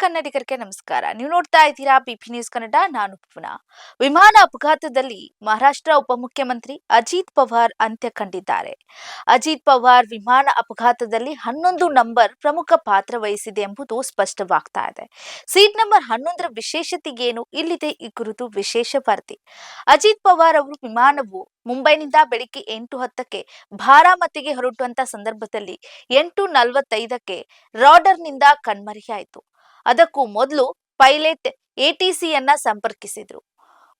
ಕನ್ನಡಿಗರಿಗೆ ನಮಸ್ಕಾರ. ನೀವು ನೋಡ್ತಾ ಇದ್ದೀರಾ ಬಿಪಿ ನ್ಯೂಸ್ ಕನ್ನಡ, ನಾನು ಪುನಃ. ವಿಮಾನ ಅಪಘಾತದಲ್ಲಿ ಮಹಾರಾಷ್ಟ್ರ ಉಪಮುಖ್ಯಮಂತ್ರಿ ಅಜಿತ್ ಪವಾರ್ ಅಂತ್ಯ ಕಂಡಿದ್ದಾರೆ ಅಜಿತ್ ಪವಾರ್ ವಿಮಾನ ಅಪಘಾತದಲ್ಲಿ ಹನ್ನೊಂದು ನಂಬರ್ ಪ್ರಮುಖ ಪಾತ್ರ ವಹಿಸಿದೆ ಎಂಬುದು ಸ್ಪಷ್ಟವಾಗ್ತಾ ಇದೆ. ಸೀಟ್ ನಂಬರ್ ಹನ್ನೊಂದರ ವಿಶೇಷತೆಗೇನು? ಇಲ್ಲಿದೆ ಈ ಕುರಿತು ವಿಶೇಷ ವರದಿ. ಅಜಿತ್ ಪವಾರ್ ಅವರು ವಿಮಾನವು ಮುಂಬೈನಿಂದ ಬೆಳಿಗ್ಗೆ ಎಂಟು ಹತ್ತಕ್ಕೆ ಬಾರಾಮತಿಗೆ ಹೊರಟುವಂತ ಸಂದರ್ಭದಲ್ಲಿ ಎಂಟು ನಲವತ್ತೈದಕ್ಕೆ ರಾಡರ್ನಿಂದ ಕಣ್ಮರೆಯಾಯಿತು. ಅದಕ್ಕೂ ಮೊದಲು ಪೈಲಟ್ ಎಟಿಸಿಯನ್ನ ಸಂಪರ್ಕಿಸಿದ್ರು.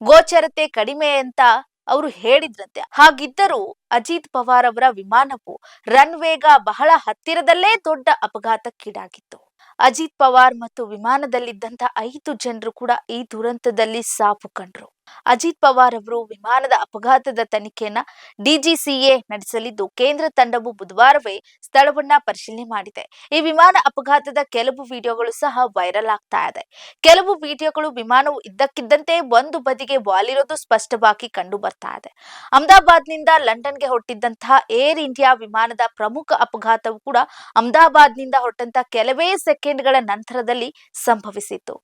ಗೋಚರತೆ ಕಡಿಮೆ ಅಂತ ಅವರು ಹೇಳಿದ್ರಂತೆ. ಹಾಗಿದ್ದರೂ ಅಜಿತ್ ಪವಾರ್ ಅವರ ವಿಮಾನವು ರನ್ವೇಗ ಬಹಳ ಹತ್ತಿರದಲ್ಲೇ ದೊಡ್ಡ ಅಪಘಾತಕ್ಕೀಡಾಗಿತ್ತು. ಅಜಿತ್ ಪವಾರ್ ಮತ್ತು ವಿಮಾನದಲ್ಲಿದ್ದಂತ ಐದು ಜನರು ಕೂಡ ಈ ದುರಂತದಲ್ಲಿ ಸಾವು ಕಂಡ್ರು. ಅಜಿತ್ ಪವಾರ್ ಅವರು ವಿಮಾನದ ಅಪಘಾತದ ತನಿಖೆಯನ್ನ ಡಿಜಿಸಿಎ ನಡೆಸಲಿದ್ದು, ಕೇಂದ್ರ ತಂಡವು ಬುಧವಾರವೇ ಸ್ಥಳವನ್ನ ಪರಿಶೀಲನೆ ಮಾಡಿದೆ. ಈ ವಿಮಾನ ಅಪಘಾತದ ಕೆಲವು ವಿಡಿಯೋಗಳು ಸಹ ವೈರಲ್ ಆಗ್ತಾ ಇದೆ. ಕೆಲವು ವಿಡಿಯೋಗಳು ವಿಮಾನವು ಇದ್ದಕ್ಕಿದ್ದಂತೆ ಒಂದು ಬದಿಗೆ ವಾಲಿರೋದು ಸ್ಪಷ್ಟವಾಗಿ ಕಂಡು ಬರ್ತಾ ಇದೆ. ಅಹಮದಾಬಾದ್ನಿಂದ ಲಂಡನ್ಗೆ ಹೊರಟಿದ್ದಂತಹ ಏರ್ ಇಂಡಿಯಾ ವಿಮಾನದ ಪ್ರಮುಖ ಅಪಘಾತವು ಕೂಡ ಅಹಮದಾಬಾದ್ನಿಂದ ಹೊರಟಂತ ಕೆಲವೇ ಸೆಕೆಂಡ್ಗಳ ನಂತರದಲ್ಲಿ ಸಂಭವಿಸಿತ್ತು.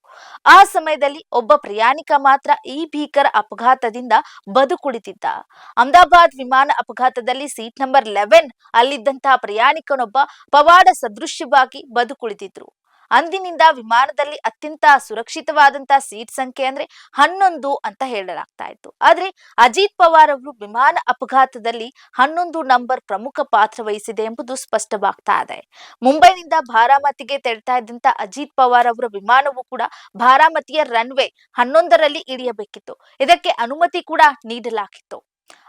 ಆ ಸಮಯದಲ್ಲಿ ಒಬ್ಬ ಪ್ರಯಾಣಿಕ ಮಾತ್ರ ಈ ಅಪಘಾತದಿಂದ ಬದುಕುಳಿದಿದ್ದ. ಅಹಮದಾಬಾದ್ ವಿಮಾನ ಅಪಘಾತದಲ್ಲಿ ಸೀಟ್ ನಂಬರ್ ಲೆವೆನ್ ಅಲ್ಲಿದ್ದಂತಹ ಪ್ರಯಾಣಿಕನೊಬ್ಬ ಪವಾಡ ಸದೃಶ್ಯವಾಗಿ ಬದುಕುಳಿದಿದ್ರು. ಅಂದಿನಿಂದ ವಿಮಾನದಲ್ಲಿ ಅತ್ಯಂತ ಸುರಕ್ಷಿತವಾದಂತಹ ಸೀಟ್ ಸಂಖ್ಯೆ ಅಂದ್ರೆ ಹನ್ನೊಂದು ಅಂತ ಹೇಳಲಾಗ್ತಾ ಇತ್ತು. ಆದ್ರೆ ಅಜಿತ್ ಪವಾರ್ ಅವರು ವಿಮಾನ ಅಪಘಾತದಲ್ಲಿ ಹನ್ನೊಂದು ನಂಬರ್ ಪ್ರಮುಖ ಪಾತ್ರ ವಹಿಸಿದೆ ಎಂಬುದು ಸ್ಪಷ್ಟವಾಗ್ತಾ ಇದೆ. ಮುಂಬೈನಿಂದ ಭಾರಾಮತಿಗೆ ತೆರಳ್ತಾ ಇದ್ದಂತ ಅಜಿತ್ ಪವಾರ್ ಅವರ ವಿಮಾನವು ಕೂಡ ಭಾರಾಮತಿಯ ರನ್ವೇ ಹನ್ನೊಂದರಲ್ಲಿ ಇಳಿಯಬೇಕಿತ್ತು. ಇದಕ್ಕೆ ಅನುಮತಿ ಕೂಡ ನೀಡಲಾಗಿತ್ತು.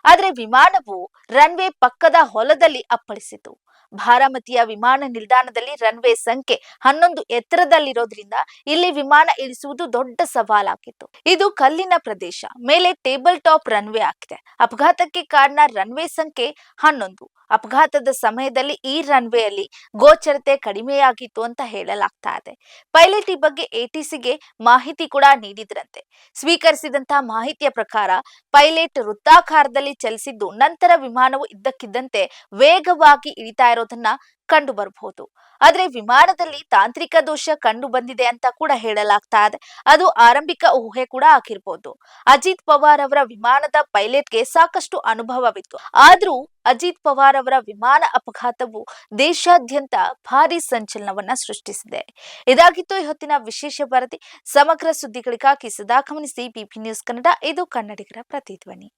ಆದ್ರೆ ವಿಮಾನವು ರನ್ವೇ ಪಕ್ಕದ ಹೊಲದಲ್ಲಿ ಅಪ್ಪಳಿಸಿತು. ಬಾರಾಮತಿಯ ವಿಮಾನ ನಿಲ್ದಾಣದಲ್ಲಿ ರನ್ವೇ ಸಂಖ್ಯೆ ಹನ್ನೊಂದು ಎತ್ತರದಲ್ಲಿರೋದ್ರಿಂದ ಇಲ್ಲಿ ವಿಮಾನ ಇಳಿಸುವುದು ದೊಡ್ಡ ಸವಾಲಾಗಿತ್ತು. ಇದು ಕಲ್ಲಿನ ಪ್ರದೇಶ, ಮೇಲೆ ಟೇಬಲ್ ಟಾಪ್ ರನ್ವೇ ಆಗಿದೆ. ಅಪಘಾತಕ್ಕೆ ಕಾರಣ ರನ್ವೇ ಸಂಖ್ಯೆ ಹನ್ನೊಂದು. ಅಪಘಾತದ ಸಮಯದಲ್ಲಿ ಈ ರನ್ವೇಯಲ್ಲಿ ಗೋಚರತೆ ಕಡಿಮೆಯಾಗಿತ್ತು ಅಂತ ಹೇಳಲಾಗ್ತಾ ಇದೆ. ಪೈಲಟ್ ಈ ಬಗ್ಗೆ ಎಟಿಸಿಗೆ ಮಾಹಿತಿ ಕೂಡ ನೀಡಿದ್ರಂತೆ. ಸ್ವೀಕರಿಸಿದಂತಹ ಮಾಹಿತಿಯ ಪ್ರಕಾರ ಪೈಲಟ್ ವೃತ್ತಾಕಾರದಲ್ಲಿ ಚಲಿಸಿದ್ದು ನಂತರ ವಿಮಾನವು ಇದ್ದಕ್ಕಿದ್ದಂತೆ ವೇಗವಾಗಿ ಇಳಿತಾ ಇರೋದನ್ನ ಕಂಡು ಬರಬಹುದು ಆದ್ರೆ ವಿಮಾನದಲ್ಲಿ ತಾಂತ್ರಿಕ ದೋಷ ಕಂಡು ಬಂದಿದೆ ಅಂತ ಕೂಡ ಹೇಳಲಾಗ್ತಾ ಇದೆ. ಅದು ಆರಂಭಿಕ ಊಹೆ ಕೂಡ ಆಗಿರ್ಬೋದು. ಅಜಿತ್ ಪವಾರ್ ಅವರ ವಿಮಾನದ ಪೈಲಟ್ಗೆ ಸಾಕಷ್ಟು ಅನುಭವವಿತ್ತು. ಆದ್ರೂ ಅಜಿತ್ ಪವಾರ್ ಅವರ ವಿಮಾನ ಅಪಘಾತವು ದೇಶಾದ್ಯಂತ ಭಾರಿ ಸಂಚಲನವನ್ನ ಸೃಷ್ಟಿಸಿದೆ. ಇದಾಗಿತ್ತು ಇವತ್ತಿನ ವಿಶೇಷ ವರದಿ. ಸಮಗ್ರ ಸುದ್ದಿಗಳಿಗಾಗಿ ಸದಾ ಗಮನಿಸಿ ಬಿಪಿ ನ್ಯೂಸ್ ಕನ್ನಡ, ಇದು ಕನ್ನಡಿಗರ ಪ್ರತಿಧ್ವನಿ.